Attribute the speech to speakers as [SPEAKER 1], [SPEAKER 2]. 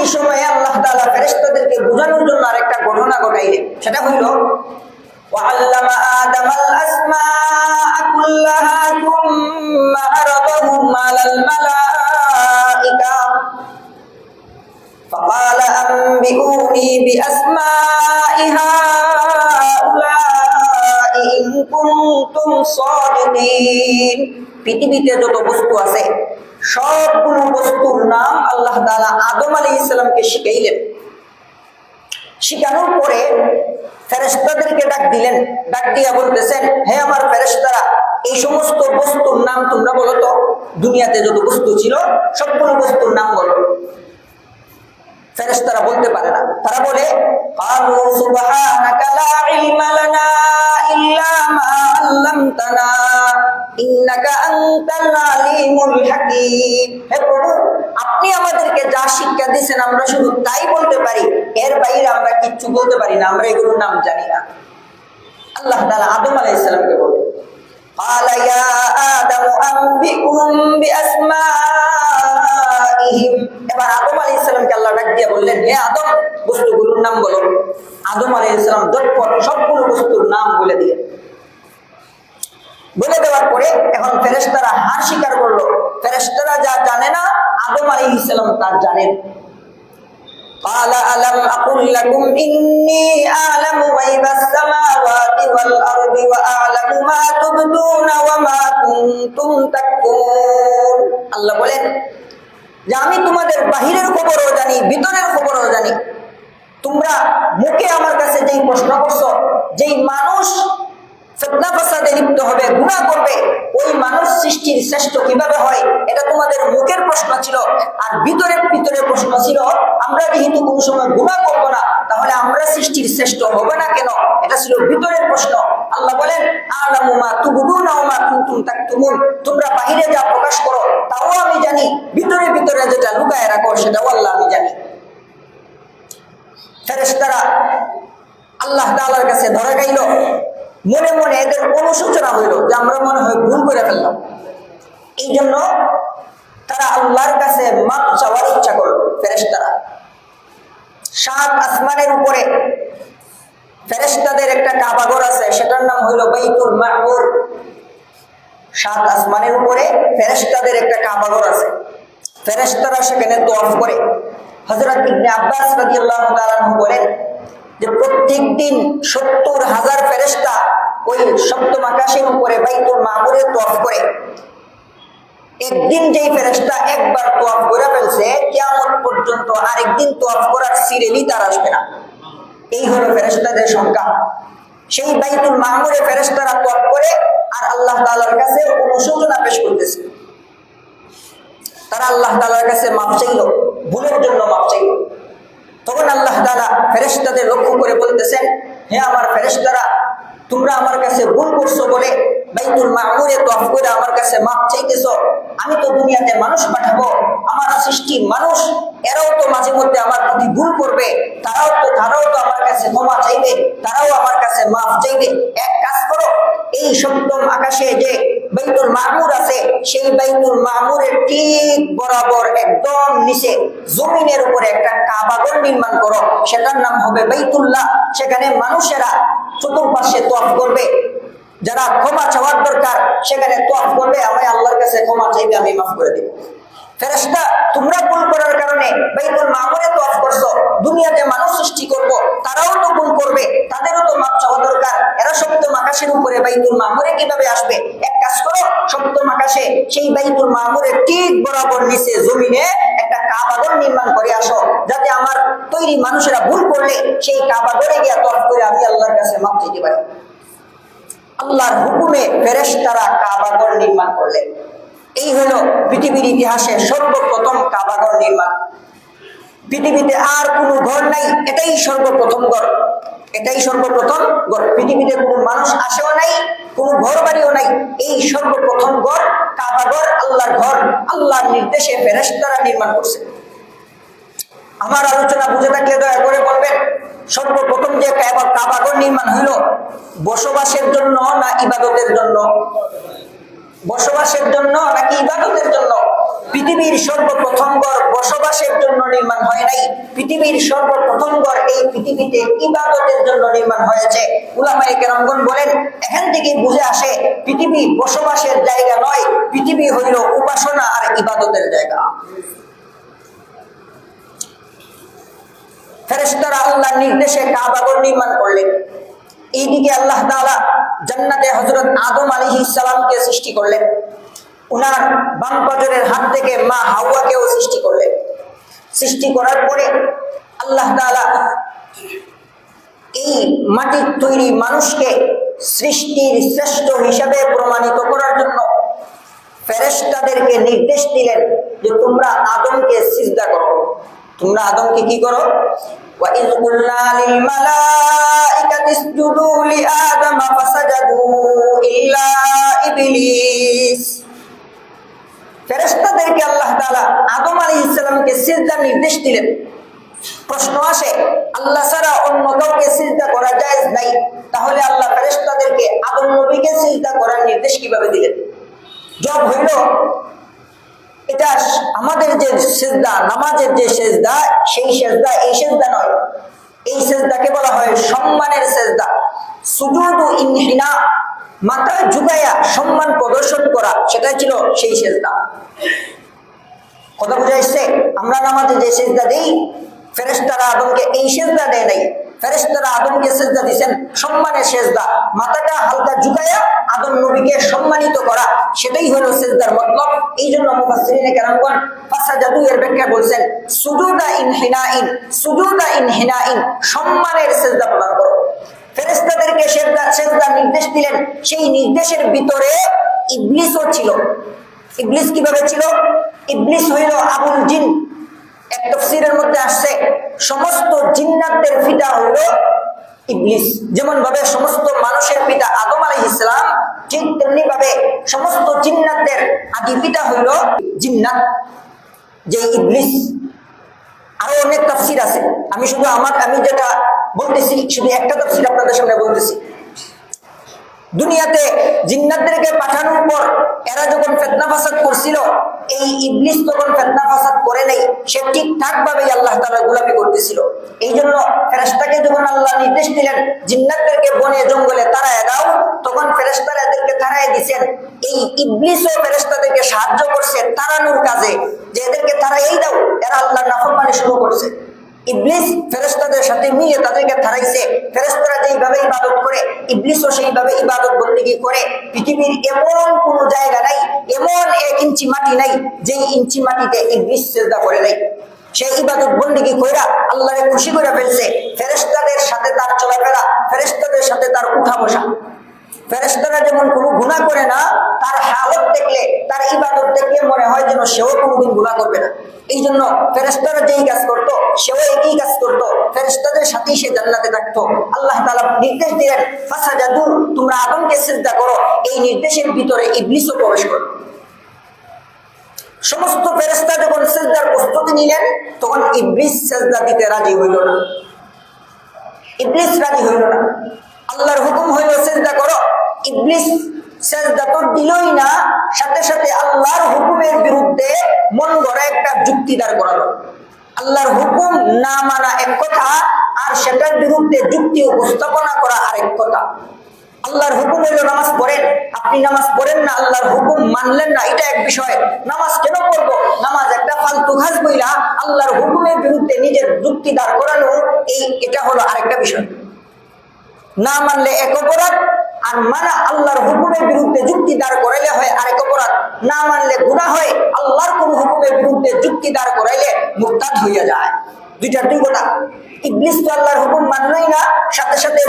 [SPEAKER 1] পরবর্তী সময়ে আল্লাহ তাআলা ফেরেশতাদেরকে বোঝানোর জন্য আরেকটা ঘটনা ঘটাইলেন সেটা হইল وعلم آدم الأسماء كلها ثم عرضهم على الملائكة فقال أنبئوني بأسماء هؤلاء إن كنتم صادقين পৃথিবীতে যত বস্তু আছে সবগুলো বস্তুর নাম আল্লাহ তালা আদম আলী ইসলামকে শিখাইলেন। শিখানোর পরে ফেরেস্তাদেরকে ডাক দিলেন। ডাক দিয়া বলতেছেন, হে আমার ফেরেস্তারা এই সমস্ত বস্তুর নাম তোমরা বলো তো। দুনিয়াতে যত বস্তু ছিল, সবগুলো বস্তুর নাম বলো। ফেরেস্তারা বলতে পারে না। তারা বলে, কালু সুবহানাকা লা ইলমা লানা ইল্লা মা আল্লামতানা। আপনি আমাদেরকে যা শিক্ষা দিয়েছেন আমরা শুধু তাই বলতে পারি এর বাইরে আমরা কিচ্ছু বলতে পারি না আমরা এগুলোর নাম জানি না আল্লাহ তাআলা আদম আলাইহিস সালামকে বললেন قال يا آدم أنبئهم بأسمائهم এবার আদম আলী ইসলামকে আল্লাহ ডাক দিয়ে বললেন হে আদম বস্তুগুলোর নাম বলো আদম আলী ইসলাম দটপট সবগুলো বস্তুর নাম বলে দিয়ে বলে দেওয়ার পরে এখন ফেরেশতারা হার স্বীকার করলো ফেরেশতারা যা জানে না আদম আলী ইসলাম তার জানেন قال ألم أقل لكم إني أعلم غيب السماوات والأرض وأعلم ما تبدون وما كنتم تكتمون আল্লাহ বলেন যে আমি তোমাদের বাহিরের খবরও জানি ভিতরের খবরও জানি তোমরা মুখে আমার কাছে যেই প্রশ্ন করছো যেই মানুষ ফেতনা ফাসাদে লিপ্ত হবে গুণা করবে। ওই মানুষ সৃষ্টির শ্রেষ্ঠ কীভাবে হয়, এটা তোমাদের মুখের প্রশ্ন ছিল। আর ভিতরের ভিতরে প্রশ্ন ছিল, আমরা যেহেতু কোন সময় গুণা করব না, তাহলে আমরা সৃষ্টির শ্রেষ্ঠ হবে না কেন? এটা ছিল ভিতরের প্রশ্ন। আল্লাহ বলেন আলামুমা তুবুদুনা ওমা কুনতুম তাকতুমুন। তোমরা বাহিরে যা প্রকাশ করো, তাও আমি জানি। ভিতরে ভিতরে যেটা লুকায় রাখো, সেটাও আল্লাহ আমি জানি। ফেরেশতারা আল্লাহ তাআলার কাছে ধরা গাইল মনে মনে এদের অনুশোচনা হইল যে আমরা মনে হয় ভুল করে ফেললাম। এই জন্য তারা আল্লাহর কাছে মাপ চাওয়ার ইচ্ছা করল, ফেরেশতারা। সাত আসমানের উপরে ফেরেশতাদের একটা কাবাগর আছে, সেটার নাম হইল বাইতুল মাহমুর সাত আসমানের উপরে ফেরেশতাদের একটা কাবাগর আছে। ফেরেশতারা সেখানে তোয়াফ করে। হজরত ইবনে আব্বাস রাদিয়াল্লাহু তাআলা বলেন যে প্রত্যেক দিন সত্তর হাজার ফেরেস্তা ওই সপ্তম আকাশের উপরে বাইতুল মাহমুরে তোয়াফ করে। একদিন যেই ফেরেশতা একবার তোয়াফ করে ফেলছে কেমন পর্যন্ত আরেকদিন তোয়াফ করার সিরেলি তার আসবে না। এই হলো ফেরেশতাদের সংখ্যা। সেই বাইতুল মাহমুরে ফেরেস্তারা তোয়াফ করে আর আল্লাহ তাআলার কাছে অনুশোচনা পেশ করতেছে। তারা আল্লাহ তালার কাছে মাপ চাইল, ভুলের জন্য মাপ চাইল। তখন আল্লাহ তাআলা ফেরেশতাদের লক্ষ্য করে বলতেছেন, হে আমার ফেরেশতারা, তোমরা আমার কাছে ভুল করছ বলে বাইতুল মামুরে তফ করে আমার কাছে মাপ চাইতেছো। আমি তো দুনিয়াতে মানুষ পাঠাবো, আমার সৃষ্টি মানুষ, এরাও তো মাঝে মধ্যে আমার প্রতি ভুল করবে, তারাও তো তারাও তো আমার কাছে ক্ষমা চাইবে, তারাও আমার কাছে মাপ চাইবে। এক কাজ করো, এই সপ্তম আকাশে যে বাইতুল মামুর আছে, সেই বাইতুল মামুরের ঠিক বরাবর একদম নিচে জমিনের উপরে একটা কাবাগর নির্মাণ করো। সেটার নাম হবে বাইতুল্লাহ। সেখানে মানুষেরা চতুর্পাশে তোয়াফ করবে। যারা ক্ষমা চাওয়ার দরকার, সেখানে তোয়াফ করবে। আমি আল্লাহর কাছে ক্ষমা চাইবে, আমি মাফ করে দিব। তোমরা ভুল করার কারণে বাইতুল মামুরে তোয়াফ করছ। দুনিয়াতে মানুষ সৃষ্টি করব, তারাও তো ভুল করবে। তাদেরও তো মাপ চাওয়া দরকার। এরা সত্য আকাশের উপরে বাইতুল মামুরে কীভাবে আসবে? আকাশে সেই বাইতুল মামুরের ঠিক বরাবর নিচে জমিনে একটা কাবাগর নির্মাণ করে আসো, যাতে আমার তৈরি মানুষেরা ভুল করলে সেই কাবাগরে গিয়া তফ করে আমি আল্লাহর কাছে মাপ চাইতে পারি। আল্লাহর হুকুমে ফেরেশতারা কাবাগর নির্মাণ করলেন এই হলো পৃথিবীর ইতিহাসে সর্বপ্রথম কাবাগর নির্মাণ। পৃথিবীতে আর কোনো ঘর নাই, এটাই সর্বপ্রথম ঘর। এটাই সর্বপ্রথম ঘর। পৃথিবীতে কোনো মানুষ আসেও নাই কোনো ঘর বাড়িও নাই। এই সর্বপ্রথম ঘর কাবাগর আল্লাহর ঘর, আল্লাহর নির্দেশে ফেরেশতারা নির্মাণ করছে। আমার আলোচনা বুঝে থাকলে দয়া করে বলবেন, সর্বপ্রথম যে কাবা- কাবাগর নির্মাণ হইল, বসবাসের জন্য না ইবাদতের জন্য? বসবাসের জন্য নাকি ইবাদতের জন্য? পৃথিবীর সর্বপ্রথম ঘর নির্মাণ হয় নাই। পৃথিবীর সর্বপ্রথম ঘর এই পৃথিবীতে ইবাদতের জন্য নির্মাণ হয়েছে। উলামায়ে কেরামগণ বলেন, এখান থেকে বুঝে আসে, পৃথিবী বসবাসের জায়গা নয়, পৃথিবী হইল উপাসনা আর ইবাদতের জায়গা। ফেরেশতারা আল্লাহর নির্দেশে কাবাগর নির্মাণ করলেন। এইদিকে আল্লাহ তাআলা জান্নাতে হযরত আদম আলাইহিস সালামকে সৃষ্টি করলেন। উনার বাম হাত থেকে মা হাওয়াকেও সৃষ্টি করলেন। সৃষ্টি করার পরে আল্লাহ তালা এই মাটির তৈরি মানুষকে সৃষ্টির শ্রেষ্ঠ হিসাবে প্রমাণিত করার জন্য ফেরেস্তাদেরকে নির্দেশ দিলেন যে তোমরা আদমকে সিজদা করো। তোমরা আদমকে কি করো? ফেরেস্তাদেরকে আল্লাহ তালা সালামকে সিজদার নির্দেশ দিলেন। প্রশ্ন আসে, আল্লাহ ছাড়া অন্য কাউকে সিজদা করা জায়েজ নাই? তাহলে আল্লাহ ফেরেশতাদেরকে আদম নবীকে সিজদা করার নির্দেশ কীভাবে দিলেন? জব হইল, এটা আমাদের যে সেজদা, নামাজের যে সেজদা, সেই সেজদা এই সেজদা নয়। এই সেজদাকে বলা হয় সম্মানের সেজদা। সুজুদু ইনহিনা মাথা ঝুঁকাইয়া সম্মান প্রদর্শন করা, সেটাই ছিল সেই সেজদা। কথা বুঝা এসছে আমরা নামাজে যে সেজদা দেই, ফেরেশতারা আদমকে এই সেজদা দেয় নাই। ফেরেশতারা আদমকে সেজদা দিয়েছেন সম্মানের সেজদা। মাথাটা হালকা ঝুঁকাইয়া আদম নবীকে সম্মানিত করা, সেটাই হলো সেজদার মতলব। এই জন্য মুফাসসিরিনে কেরামগণ ফাসাজাদু এর ব্যাখ্যা বলছেন, সুজুদা ইনহিনাইন সুজুদা ইনহিনাইন সম্মানের সেজদা প্রদান করো। ফেরেশতাদেরকে সেজদা সেজদা নির্দেশ দিলেন। সেই নির্দেশের ভিতরে ইবলিসও ছিল। ইবলিস কীভাবে ছিল? ইবলিস হইল আবুল জিন। এক তফসিরের মধ্যে আসছে, সমস্ত জিন্নাতদের পিতা হইল ইবলিস। যেমন ভাবে সমস্ত মানুষের পিতা আদম আলাইহিস ইসলাম ঠিক তেমনি ভাবে সমস্ত জিন্নাতদের আদি পিতা হইল জিন্নাত, যে ইবলিস। আরও অনেক তফসির আছে। আমি শুধু আমার, আমি যেটা বলতেছি, শুধু একটা তফসির আপনাদের সামনে বলতেছি। দুনিয়াতে জিন্নাতদেরকে পাঠানোর পর এরা যখন ফেতনা ফাসাদ করছিল, এই ইবলিস তখন ফেতনা ফাসাদ করে নেই, সে ঠিকঠাক ভাবে আল্লাহ তাআলা গোলামি করতেছিল। এই জন্য ফেরেশতাকে যখন আল্লাহ নির্দেশ দিলেন, জিন্নাতদেরকে বনে, জঙ্গলে তাড়ায় দাও, তখন ফেরেশতারা এদেরকে তাড়ায় দিছেন। এই ইবলিসও ফেরেশতাদেরকে সাহায্য করছে তাড়ানোর কাজে, যে এদেরকে তারা এই দাও, এরা আল্লাহর নাফরমানি শুরু করছে। ইবলিস সাথে মিলে তাদেরকে থারাইছে। যেইভাবে ইবাদত করে, ইবলিসও সেইভাবে ইবাদত করে। পৃথিবীর এমন জায়গা নাই, এমন এক ইঞ্চি মাটি নাই ইঞ্চি মাটিতে ইবলিস সেজদা করে নাই। সেই ইবাদত কইরা আল্লাহরে খুশি করে ফেলছে সাথে তার চলাফেরা সাথে তার উঠা বসা ফেরেশতারা যেমন কোনো গুনাহ করে না, তার হালত দেখলে, তার ইবাদত দেখলে মনে হয় যেন সেও কোনোদিন গুনাহ করবে না। এই জন্য ফেরেশতারা যেই কাজ করতো সেও একই কাজ করতো। সাথেই সে জান্নাতে থাকতো। আল্লাহ নির্দেশ দিলেন ফাসাজাদু তোমরা আদমকে সিজদা করো। এই নির্দেশের ভিতরে ইবলিসও প্রবেশ করো সমস্ত ফেরেশতা যখন সিজদার প্রস্তুতি নিলেন, তখন ইবলিস সিজদা দিতে রাজি হইল না। ইবলিস রাজি হইল না। আল্লাহর হুকুম হইল, সিজদা করো। ইবলিস সেজদা তো দিলই না, সাথে সাথে আল্লাহর হুকুমের বিরুদ্ধে মন গড়া একটা যুক্তি দাঁড় করালো। আল্লাহর হুকুম না মানা এক কথা, আর সেটার বিরুদ্ধে যুক্তি উপস্থাপনা করা আরেক কথা। আল্লাহর হুকুম হইল নামাজ পড়েন। আপনি নামাজ পড়েন না, আল্লাহর হুকুম মানলেন না, এটা এক বিষয়। নামাজ কেন পড়ব? নামাজ একটা ফালতু ঘাস বইলা আল্লাহর হুকুমের বিরুদ্ধে নিজের যুক্তি দাঁড় করানো, এই এটা হলো আরেকটা বিষয়। না মানলে এক অপরাধ আর মানা আল্লাহর হুকুমের বিরুদ্ধে যুক্তি দাঁড় করাইলে হয় আরেক অপরাধ। না মানলে গুণা হয়, আল্লাহর কোন হুকুমের বিরুদ্ধে যুক্তি দাঁড় করাইলে মুক্তাদ হইয়া যায়। দুইটা দুই কথা। ইবলিস তো আল্লাহর হুকুম মানলই না, সাথে সাথে